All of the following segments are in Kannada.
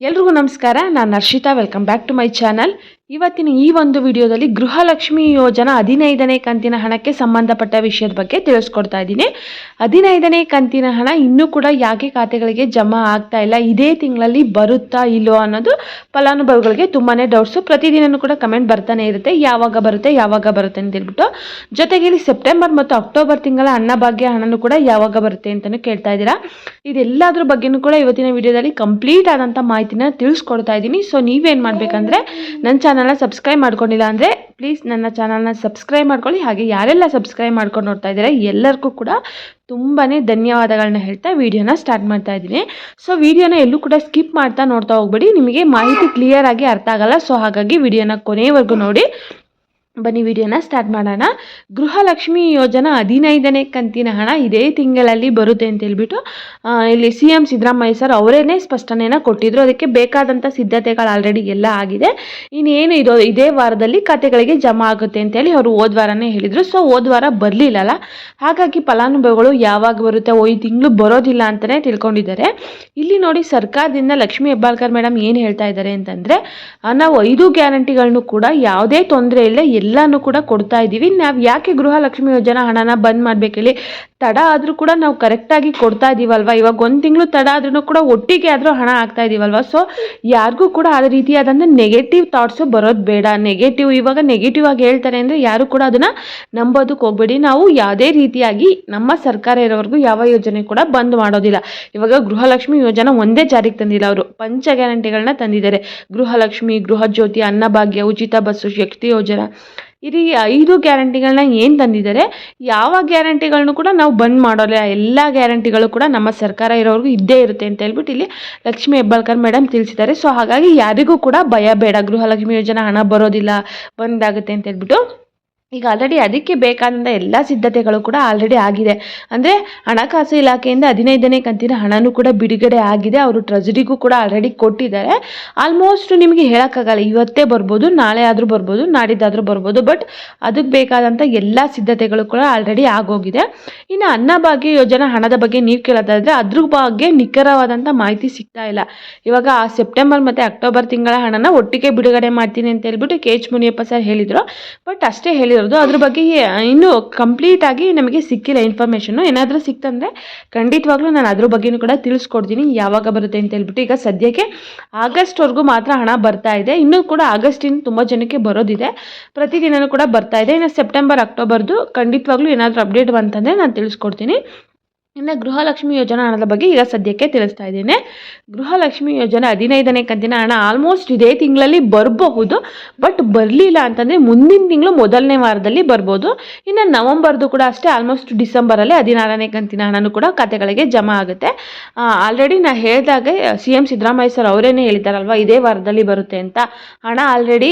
ಎಲ್ರಿಗೂ ನಮಸ್ಕಾರ. ನಾನು Harshita. Welcome back to my channel ಇವತ್ತಿನ ಈ ಒಂದು ವಿಡಿಯೋದಲ್ಲಿ ಗೃಹಲಕ್ಷ್ಮಿ ಯೋಜನಾ ಹದಿನೈದನೇ ಕಂತಿನ ಹಣಕ್ಕೆ ಸಂಬಂಧಪಟ್ಟ ವಿಷಯದ ಬಗ್ಗೆ ತಿಳಿಸ್ಕೊಡ್ತಾ ಇದ್ದೀನಿ. ಹದಿನೈದನೇ ಕಂತಿನ ಹಣ ಇನ್ನೂ ಕೂಡ ಯಾಕೆ ಖಾತೆಗಳಿಗೆ ಜಮಾ ಆಗ್ತಾ ಇಲ್ಲ, ಇದೇ ತಿಂಗಳಲ್ಲಿ ಬರುತ್ತಾ ಇಲ್ಲೋ ಅನ್ನೋದು ಫಲಾನುಭವಿಗಳಿಗೆ ತುಂಬಾ ಡೌಟ್ಸು ಪ್ರತಿದಿನನೂ ಕೂಡ ಕಮೆಂಟ್ ಬರ್ತಾನೆ ಇರುತ್ತೆ, ಯಾವಾಗ ಬರುತ್ತೆ ಯಾವಾಗ ಬರುತ್ತೆ ಅಂತ ಹೇಳ್ಬಿಟ್ಟು. ಜೊತೆಗೆ ಇಲ್ಲಿ ಸೆಪ್ಟೆಂಬರ್ ಮತ್ತು ಅಕ್ಟೋಬರ್ ತಿಂಗಳ ಅನ್ನಭಾಗ್ಯ ಹಣನೂ ಕೂಡ ಯಾವಾಗ ಬರುತ್ತೆ ಅಂತಲೂ ಕೇಳ್ತಾ ಇದ್ದೀರಾ. ಇದೆಲ್ಲದ್ರ ಬಗ್ಗೆನೂ ಕೂಡ ಇವತ್ತಿನ ವಿಡಿಯೋದಲ್ಲಿ ಕಂಪ್ಲೀಟ್ ಆದಂಥ ಮಾಹಿತಿನ ತಿಳಿಸ್ಕೊಡ್ತಾ ಇದ್ದೀನಿ. ಸೊ ನೀವೇನು ಮಾಡಬೇಕಂದ್ರೆ ನನ್ನ ಚಾನಲ್ನ ಸಬ್ಸ್ಕ್ರೈಬ್ ಮಾಡ್ಕೊಂಡಿಲ್ಲ ಅಂದರೆ ಪ್ಲೀಸ್ ನನ್ನ ಚಾನಲ್ನ ಸಬ್ಸ್ಕ್ರೈಬ್ ಮಾಡ್ಕೊಳ್ಳಿ. ಹಾಗೆ ಯಾರೆಲ್ಲ ಸಬ್ಸ್ಕ್ರೈಬ್ ಮಾಡ್ಕೊಂಡು ನೋಡ್ತಾ ಇದ್ದಾರೆ, ಎಲ್ಲರಿಗೂ ಕೂಡ ತುಂಬಾ ಧನ್ಯವಾದಗಳನ್ನ ಹೇಳ್ತಾ ವಿಡಿಯೋನ ಸ್ಟಾರ್ಟ್ ಮಾಡ್ತಾ ಇದ್ದೀನಿ. ಸೊ ವಿಡಿಯೋನ ಎಲ್ಲೂ ಕೂಡ ಸ್ಕಿಪ್ ಮಾಡ್ತಾ ನೋಡ್ತಾ ಹೋಗ್ಬೇಡಿ. ನಿಮಗೆ ಮಾಹಿತಿ ಕ್ಲಿಯರ್ ಆಗಿ ಅರ್ಥ ಆಗಲ್ಲ. ಸೊ ಹಾಗಾಗಿ ವಿಡಿಯೋನ ಕೊನೆಯವರೆಗೂ ನೋಡಿ. ಬನ್ನಿ, ವಿಡಿಯೋನ ಸ್ಟಾರ್ಟ್ ಮಾಡೋಣ. ಗೃಹಲಕ್ಷ್ಮಿ ಯೋಜನಾ ಹದಿನೈದನೇ ಕಂತಿನ ಹಣ ಇದೇ ತಿಂಗಳಲ್ಲಿ ಬರುತ್ತೆ ಅಂತ ಹೇಳ್ಬಿಟ್ಟು ಇಲ್ಲಿ ಸಿ ಎಂ ಸಿದ್ದರಾಮಯ್ಯ ಸರ್ ಅವರೇನೇ ಸ್ಪಷ್ಟನೆಯನ್ನು ಕೊಟ್ಟಿದ್ರು. ಅದಕ್ಕೆ ಬೇಕಾದಂಥ ಸಿದ್ಧತೆಗಳು ಆಲ್ರೆಡಿ ಎಲ್ಲ ಆಗಿದೆ. ಇನ್ನೇನು ಇದು ಇದೇ ವಾರದಲ್ಲಿ ಖಾತೆಗಳಿಗೆ ಜಮಾ ಆಗುತ್ತೆ ಅಂತೇಳಿ ಅವರು ಹೋದ ವಾರನೇ ಹೇಳಿದರು. ಸೊ ಹೋದ್ವಾರ ಬರಲಿಲ್ಲಲ್ಲ. ಹಾಗಾಗಿ ಫಲಾನುಭವಿಗಳು ಯಾವಾಗ ಬರುತ್ತೆ, ಓ, ಈ ತಿಂಗಳು ಬರೋದಿಲ್ಲ ಅಂತಲೇ ತಿಳ್ಕೊಂಡಿದ್ದಾರೆ. ಇಲ್ಲಿ ನೋಡಿ, ಸರ್ಕಾರದಿಂದ ಲಕ್ಷ್ಮೀ ಹೆಬ್ಬಾಳ್ಕರ್ ಮೇಡಮ್ ಏನು ಹೇಳ್ತಾ ಇದ್ದಾರೆ ಅಂತಂದರೆ ನಾವು ಐದು ಗ್ಯಾರಂಟಿಗಳನ್ನು ಕೂಡ ಯಾವುದೇ ತೊಂದರೆ ಇಲ್ಲ ಎಲ್ಲನೂ ಕೂಡ ಕೊಡ್ತಾ ಇದ್ದೀವಿ ನಾವು ಯಾಕೆ ಗೃಹಲಕ್ಷ್ಮಿ ಯೋಜನಾ ಹಣನ ಬಂದ್ ಮಾಡ್ಬೇಕು ಹೇಳಿ, ತಡ ಆದರೂ ಕೂಡ ನಾವು ಕರೆಕ್ಟಾಗಿ ಕೊಡ್ತಾ ಇದ್ದೀವಲ್ವ ಇವಾಗ ಒಂದು ತಿಂಗಳು ತಡ ಆದ್ರೂ ಕೂಡ ಒಟ್ಟಿಗೆ ಆದರೂ ಹಣ ಆಗ್ತಾ ಇದ್ದೀವಲ್ವ ಸೊ ಯಾರಿಗೂ ಕೂಡ ಆ ರೀತಿಯಾದಂಥ ನೆಗೆಟಿವ್ ಥಾಟ್ಸು ಬರೋದು ಬೇಡ. ನೆಗೆಟಿವ್ ಇವಾಗ ನೆಗೆಟಿವ್ ಆಗಿ ಹೇಳ್ತಾರೆ ಅಂದರೆ ಯಾರು ಕೂಡ ಅದನ್ನು ನಂಬೋದಕ್ಕೆ ಹೋಗ್ಬೇಡಿ. ನಾವು ಯಾವುದೇ ರೀತಿಯಾಗಿ ನಮ್ಮ ಸರ್ಕಾರ ಇರೋವರೆಗೂ ಯಾವ ಯೋಜನೆ ಕೂಡ ಬಂದ್ ಮಾಡೋದಿಲ್ಲ. ಇವಾಗ ಗೃಹಲಕ್ಷ್ಮಿ ಯೋಜನೆ ಒಂದೇ ಜಾರಿಗೆ ತಂದಿಲ್ಲ ಅವರು. ಪಂಚ ಗ್ಯಾರಂಟಿಗಳನ್ನ ತಂದಿದ್ದಾರೆ. ಗೃಹಲಕ್ಷ್ಮಿ, ಗೃಹ ಜ್ಯೋತಿ ಅನ್ನಭಾಗ್ಯ ಉಚಿತ ಬಸ್ಸು, ಶಕ್ತಿ ಯೋಜನಾ. ಈ ಐದು ಗ್ಯಾರಂಟಿಗಳನ್ನ ಏನು ತಂದಿದ್ದಾರೆ? ಯಾವ ಗ್ಯಾರಂಟಿಗಳನ್ನು ಕೂಡ ನಾವು ಬಂದ್ ಮಾಡೋಲ್ಲ. ಎಲ್ಲ ಗ್ಯಾರಂಟಿಗಳು ಕೂಡ ನಮ್ಮ ಸರ್ಕಾರ ಇರೋವರೆಗೂ ಇದ್ದೇ ಇರುತ್ತೆ ಅಂತ ಹೇಳ್ಬಿಟ್ಟು ಇಲ್ಲಿ ಲಕ್ಷ್ಮೀ ಹೆಬ್ಬಾಳ್ಕರ್ ಮೇಡಮ್ ತಿಳಿಸಿದ್ದಾರೆ. ಸೊ ಹಾಗಾಗಿ ಯಾರಿಗೂ ಕೂಡ ಭಯ ಬೇಡ. ಗೃಹಲಕ್ಷ್ಮಿ ಯೋಜನೆ ಹಣ ಬರೋದಿಲ್ಲ, ಬಂದಾಗುತ್ತೆ ಅಂತ ಹೇಳ್ಬಿಟ್ಟು. ಈಗ ಆಲ್ರೆಡಿ ಅದಕ್ಕೆ ಬೇಕಾದಂಥ ಎಲ್ಲ ಸಿದ್ಧತೆಗಳು ಕೂಡ ಆಲ್ರೆಡಿ ಆಗಿದೆ. ಅಂದರೆ ಹಣಕಾಸು ಇಲಾಖೆಯಿಂದ ಹದಿನೈದನೇ ಕಂತಿನ ಹಣನೂ ಕೂಡ ಬಿಡುಗಡೆ ಆಗಿದೆ. ಅವರು ಟ್ರೆಜರಿಗೂ ಕೂಡ ಆಲ್ರೆಡಿ ಕೊಟ್ಟಿದ್ದಾರೆ. ಆಲ್ಮೋಸ್ಟ್ ನಿಮಗೆ ಹೇಳೋಕ್ಕಾಗಲ್ಲ, ಇವತ್ತೇ ಬರ್ಬೋದು, ನಾಳೆ ಆದರೂ ಬರ್ಬೋದು, ನಾಡಿದ್ದಾದರೂ ಬರ್ಬೋದು ಬಟ್ ಅದಕ್ಕೆ ಬೇಕಾದಂಥ ಎಲ್ಲ ಸಿದ್ಧತೆಗಳು ಕೂಡ ಆಲ್ರೆಡಿ ಆಗೋಗಿದೆ. ಇನ್ನು ಅನ್ನಭಾಗ್ಯ ಯೋಜನಾ ಹಣದ ಬಗ್ಗೆ ನೀವು ಕೇಳೋದಾದರೆ ಅದ್ರ ಬಗ್ಗೆ ನಿಖರವಾದಂಥ ಮಾಹಿತಿ ಸಿಗ್ತಾ ಇಲ್ಲ. ಇವಾಗ ಸೆಪ್ಟೆಂಬರ್ ಮತ್ತು ಅಕ್ಟೋಬರ್ ತಿಂಗಳ ಹಣನ ಒಟ್ಟಿಗೆ ಬಿಡುಗಡೆ ಮಾಡ್ತೀನಿ ಅಂತ ಹೇಳ್ಬಿಟ್ಟು ಕೆ ಎಚ್ ಮುನಿಯಪ್ಪ ಸರ್ ಹೇಳಿದರು. ಬಟ್ ಅಷ್ಟೇ ಹೇಳಿರೋದು ಅದ್ರ ಬಗ್ಗೆ ಇನ್ನೂ ಕಂಪ್ಲೀಟ್ ಆಗಿ ನಮಗೆ ಸಿಕ್ಕಿಲ್ಲ ಇನ್ಫಾರ್ಮೇಷನ್ನು ಏನಾದರೂ ಸಿಕ್ತಂದ್ರೆ ಖಂಡಿತವಾಗ್ಲೂ ನಾನು ಅದ್ರ ಬಗ್ಗೆನೂ ಕೂಡ ತಿಳಿಸ್ಕೊಡ್ತೀನಿ. ಯಾವಾಗ ಬರುತ್ತೆ ಅಂತ ಹೇಳ್ಬಿಟ್ಟು ಈಗ ಸದ್ಯಕ್ಕೆ ಆಗಸ್ಟ್ವರೆಗೂ ಮಾತ್ರ ಹಣ ಬರ್ತಾ ಇದೆ. ಇನ್ನೂ ಕೂಡ ಆಗಸ್ಟಿಂದ ತುಂಬ ಜನಕ್ಕೆ ಬರೋದಿದೆ. ಪ್ರತಿದಿನನೂ ಕೂಡ ಬರ್ತಾ ಇದೆ. ಇನ್ನು ಸೆಪ್ಟೆಂಬರ್ ಅಕ್ಟೋಬರ್ದು ಖಂಡಿತವಾಗ್ಲೂ ಏನಾದರೂ ಅಪ್ಡೇಟ್ ಬಂತಂದರೆ ನಾನು ತಿಳಿಸ್ಕೊಡ್ತೀನಿ. ಇನ್ನು ಗೃಹಲಕ್ಷ್ಮಿ ಯೋಜನಾ ಹಣದ ಬಗ್ಗೆ ಈಗ ಸದ್ಯಕ್ಕೆ ತಿಳಿಸ್ತಾ ಇದ್ದೇನೆ. ಗೃಹಲಕ್ಷ್ಮಿ ಯೋಜನೆ ಹದಿನೈದನೇ ಕಂತಿನ ಹಣ ಆಲ್ಮೋಸ್ಟ್ ಇದೇ ತಿಂಗಳಲ್ಲಿ ಬರಬಹುದು. ಬಟ್ ಬರಲಿಲ್ಲ ಅಂತಂದರೆ ಮುಂದಿನ ತಿಂಗಳು ಮೊದಲನೇ ವಾರದಲ್ಲಿ ಬರ್ಬೋದು. ಇನ್ನು ನವಂಬರ್ದು ಕೂಡ ಅಷ್ಟೇ ಆಲ್ಮೋಸ್ಟ್ ಡಿಸೆಂಬರಲ್ಲಿ ಹದಿನಾರನೇ ಕಂತಿನ ಹಣನೂ ಕೂಡ ಖಾತೆಗಳಿಗೆ ಜಮಾ ಆಗುತ್ತೆ. ಆಲ್ರೆಡಿ ನಾನು ಹೇಳಿದಾಗೆ ಸಿ ಎಂ ಸಿದ್ದರಾಮಯ್ಯ ಸರ್ ಅವರೇನೇ ಹೇಳಿದ್ದಾರಲ್ವ, ಇದೇ ವಾರದಲ್ಲಿ ಬರುತ್ತೆ ಅಂತ. ಹಣ ಆಲ್ರೆಡಿ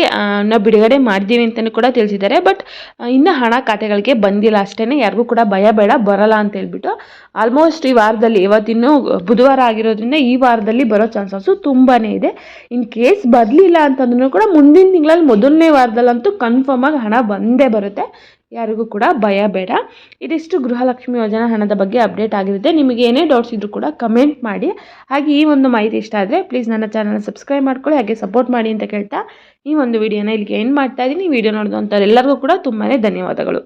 ನಾವು ಬಿಡುಗಡೆ ಮಾಡಿದ್ದೀವಿ ಅಂತಲೂ ಕೂಡ ತಿಳಿಸಿದ್ದಾರೆ. ಬಟ್ ಇನ್ನು ಹಣ ಖಾತೆಗಳಿಗೆ ಬಂದಿಲ್ಲ ಅಷ್ಟೇ ಯಾರಿಗೂ ಕೂಡ ಭಯ ಬೇಡ, ಬರಲ್ಲ ಅಂತ ಹೇಳ್ಬಿಟ್ಟು. ಆಲ್ಮೋಸ್ಟ್ ಈ ವಾರದಲ್ಲಿ, ಇವತ್ತಿನ್ನು ಬುಧವಾರ ಆಗಿರೋದ್ರಿಂದ ಈ ವಾರದಲ್ಲಿ ಬರೋ ಚಾನ್ಸಸ್ಸು ತುಂಬಾ ಇದೆ. ಇನ್ ಕೇಸ್ ಬರಲಿಲ್ಲ ಅಂತಂದ್ರೂ ಕೂಡ ಮುಂದಿನ ತಿಂಗಳಲ್ಲಿ ಮೊದಲನೇ ವಾರದಲ್ಲಂತೂ ಕನ್ಫರ್ಮ್ ಆಗಿ ಹಣ ಬಂದೇ ಬರುತ್ತೆ. ಯಾರಿಗೂ ಕೂಡ ಭಯ ಬೇಡ. ಇದಿಷ್ಟು ಗೃಹಲಕ್ಷ್ಮಿ ಯೋಜನಾ ಹಣದ ಬಗ್ಗೆ ಅಪ್ಡೇಟ್ ಆಗಿರುತ್ತೆ. ನಿಮಗೆ ಏನೇ ಡೌಟ್ಸ್ ಇದ್ರೂ ಕೂಡ ಕಮೆಂಟ್ ಮಾಡಿ. ಹಾಗೆ ಈ ಒಂದು ಮಾಹಿತಿ ಇಷ್ಟ ಆದರೆ ಪ್ಲೀಸ್ ನನ್ನ ಚಾನಲ್ನ ಸಬ್ಸ್ಕ್ರೈಬ್ ಮಾಡ್ಕೊಳ್ಳಿ, ಹಾಗೆ ಸಪೋರ್ಟ್ ಮಾಡಿ ಅಂತ ಕೇಳ್ತಾ ಈ ಒಂದು ವಿಡಿಯೋನ ಇಲ್ಲಿಗೆ ಏನು ಮಾಡ್ತಾ ಇದ್ದೀನಿ. ವಿಡಿಯೋ ನೋಡಿದಂಥವ್ರು ಎಲ್ಲರಿಗೂ ಕೂಡ ತುಂಬಾ ಧನ್ಯವಾದಗಳು.